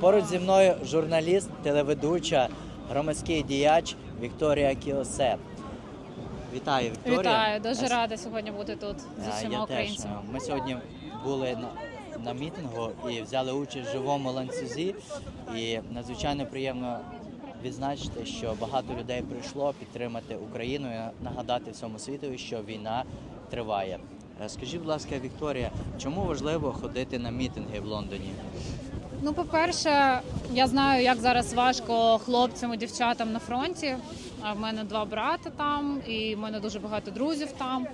Поруч зі мною журналіст, телеведуча, громадський діяч Вікторія Кіосе. Вітаю, Вікторія. Вітаю, дуже Е, рада сьогодні бути тут з е, усіма Я теж. Е, Ми сьогодні були на, на мітингу і взяли участь в живому ланцюзі. І надзвичайно приємно відзначити, що багато людей прийшло підтримати Україну і нагадати всьому світу, що війна триває. Е, Скажіть, будь ласка, Вікторія, чому важливо ходити на мітинги в Лондоні? Ну, по-перше, я знаю, як зараз важко хлопцям і дівчатам на фронті. А в мене два брати там, і в мене дуже багато друзів там.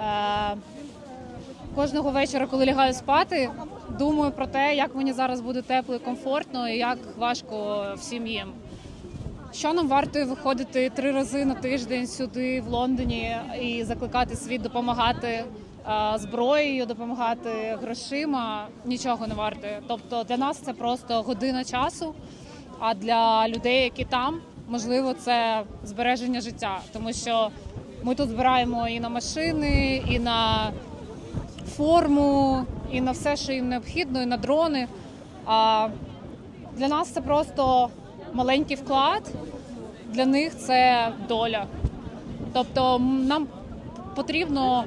Е- кожного вечора, коли лягаю спати, думаю про те, як мені зараз буде тепло і комфортно, і як важко всім їм. Що нам варто виходити три рази на тиждень сюди, в Лондоні, і закликати світ допомагати зброєю, допомагати грошима? Нічого не варте. Тобто для нас це просто година часу. А для людей, які там, можливо, це збереження життя, тому що ми тут збираємо і на машини, і на форму, і на все, що їм необхідно, і на дрони. А для нас це просто маленький вклад, для них це доля. Тобто нам потрібно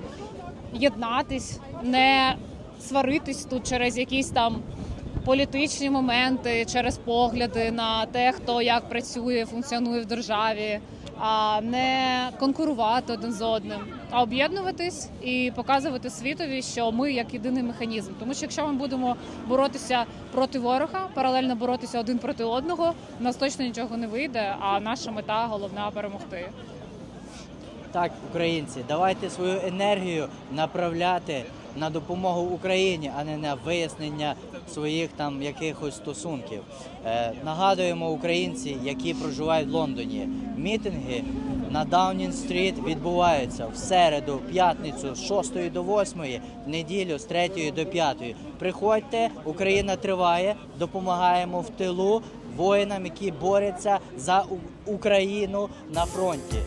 єднатись, не сваритись тут через якісь там політичні моменти, через погляди на те, хто як працює, функціонує в державі, а не конкурувати один з одним, а об'єднуватись і показувати світові, що ми як єдиний механізм. Тому що якщо ми будемо боротися проти ворога, паралельно боротися один проти одного, у нас точно нічого не вийде. А наша мета головна перемогти. Так, українці, давайте свою енергію направляти на допомогу Україні, а не на вияснення своїх там якихось стосунків. Е, нагадуємо українці, які проживають в Лондоні. Мітинги на Даунінг стріт відбуваються в середу, в п'ятницю з 6 до 8, в неділю з 3 до 5. Приходьте, Україна триває, допомагаємо в тилу воїнам, які борються за Україну на фронті.